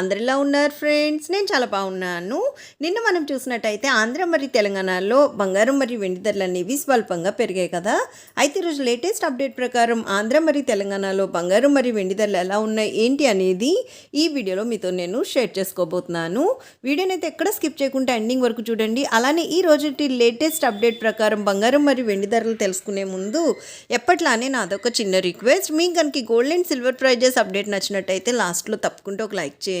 అందరిలా ఉన్నారు ఫ్రెండ్స్ నేను చాలా బాగున్నాను. నిన్న మనం చూసినట్టయితే ఆంధ్ర మరియు తెలంగాణలో బంగారం మరియు వెండి ధరలు అనేవి స్వల్పంగా పెరిగాయి కదా. అయితే ఈరోజు లేటెస్ట్ అప్డేట్ ప్రకారం ఆంధ్ర మరియు తెలంగాణలో బంగారం మరియు వెండి ధరలు ఎలా ఉన్నాయి ఏంటి అనేది ఈ వీడియోలో మీతో నేను షేర్ చేసుకోబోతున్నాను. వీడియోని అయితే ఎక్కడ స్కిప్ చేయకుండా ఎండింగ్ వరకు చూడండి. అలానే ఈ రోజుటి లేటెస్ట్ అప్డేట్ ప్రకారం బంగారం మరియు వెండి ధరలు తెలుసుకునే ముందు ఎప్పట్లానే నాదొక చిన్న రిక్వెస్ట్ మీకు కనుక gold and silver prices update నచ్చినట్టయితే లాస్ట్లో తప్పకుండా ఒక లైక్ చేయండి.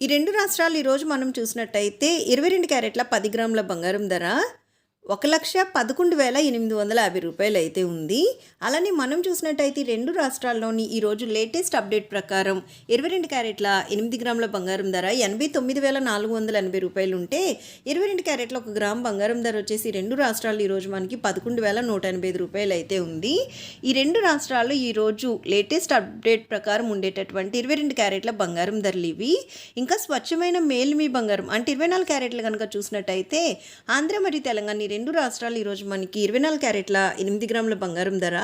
ఈ రెండు రాష్ట్రాలు ఈరోజు మనం చూసినట్టయితే ఇరవై రెండు క్యారెట్ల పది గ్రాముల బంగారం ధర ఒక లక్ష పదకొండు వేల ఎనిమిది వందల యాభై రూపాయలు అయితే ఉంది. అలానే మనం చూసినట్టయితే రెండు రాష్ట్రాల్లోని ఈరోజు లేటెస్ట్ అప్డేట్ ప్రకారం ఇరవై రెండు క్యారెట్ల ఎనిమిది గ్రాముల బంగారం ధర ఎనభై తొమ్మిది వేల నాలుగు వందల ఎనభై రూపాయలు ఉంటే ఇరవై రెండు క్యారెట్ల ఒక గ్రామ్ బంగారం ధర వచ్చేసి రెండు రాష్ట్రాలు ఈరోజు మనకి పదకొండు వేల నూట ఎనభై ఐదు రూపాయలు అయితే ఉంది. ఈ రెండు రాష్ట్రాల్లో ఈరోజు లేటెస్ట్ అప్డేట్ ప్రకారం ఉండేటటువంటి ఇరవై రెండు క్యారెట్ల బంగారం ధరలు ఇవి. ఇంకా స్వచ్ఛమైన మేల్మీ బంగారం అంటే ఇరవై నాలుగు క్యారెట్లు కనుక చూసినట్టయితే ఆంధ్ర మరియు తెలంగాణ రెండు రాష్ట్రాలు ఈరోజు మనకి ఇరవై నాలుగు క్యారెట్ల ఎనిమిది గ్రాముల బంగారం ధర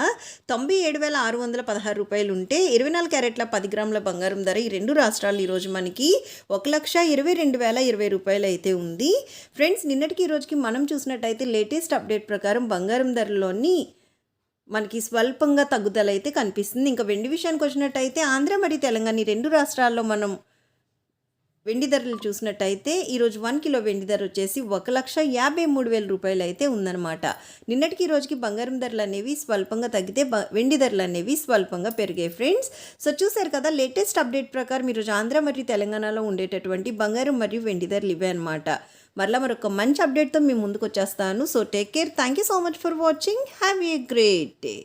తొంభై ఏడు వేల ఆరు వందల పదహారు రూపాయలు ఉంటే ఇరవై నాలుగు క్యారెట్ల పది గ్రాముల బంగారం ధర ఈ రెండు రాష్ట్రాలు ఈరోజు మనకి ఒక లక్ష ఇరవై రెండు వేల ఇరవై రూపాయలు అయితే ఉంది. ఫ్రెండ్స్ నిన్నటికి ఈ రోజుకి మనం చూసినట్టయితే లేటెస్ట్ అప్డేట్ ప్రకారం బంగారం ధరలోని మనకి స్వల్పంగా తగ్గుదల అయితే కనిపిస్తుంది. ఇంకా వెండి విషయానికి వచ్చినట్టయితే ఆంధ్ర మరియు తెలంగాణ రెండు రాష్ట్రాల్లో మనం వెండి ధరలు చూసినట్టయితే ఈరోజు వన్ కిలో వెండి ధర వచ్చేసి ఒక లక్ష యాభై మూడు వేల రూపాయలు అయితే ఉందన్నమాట. నిన్నటికి రోజుకి బంగారం ధరలు అనేవి స్వల్పంగా తగ్గితే బ వెండి ధరలు అనేవి స్వల్పంగా పెరిగాయి ఫ్రెండ్స్. సో చూసారు కదా లేటెస్ట్ అప్డేట్ ప్రకారం ఈరోజు ఆంధ్ర మరియు తెలంగాణలో ఉండేటటువంటి బంగారం మరియు వెండి ధరలు ఇవే అనమాట మరలా మరొక మంచి అప్డేట్తో మీ ముందుకు వచ్చేస్తాను. So take care thank you so much for watching have a great day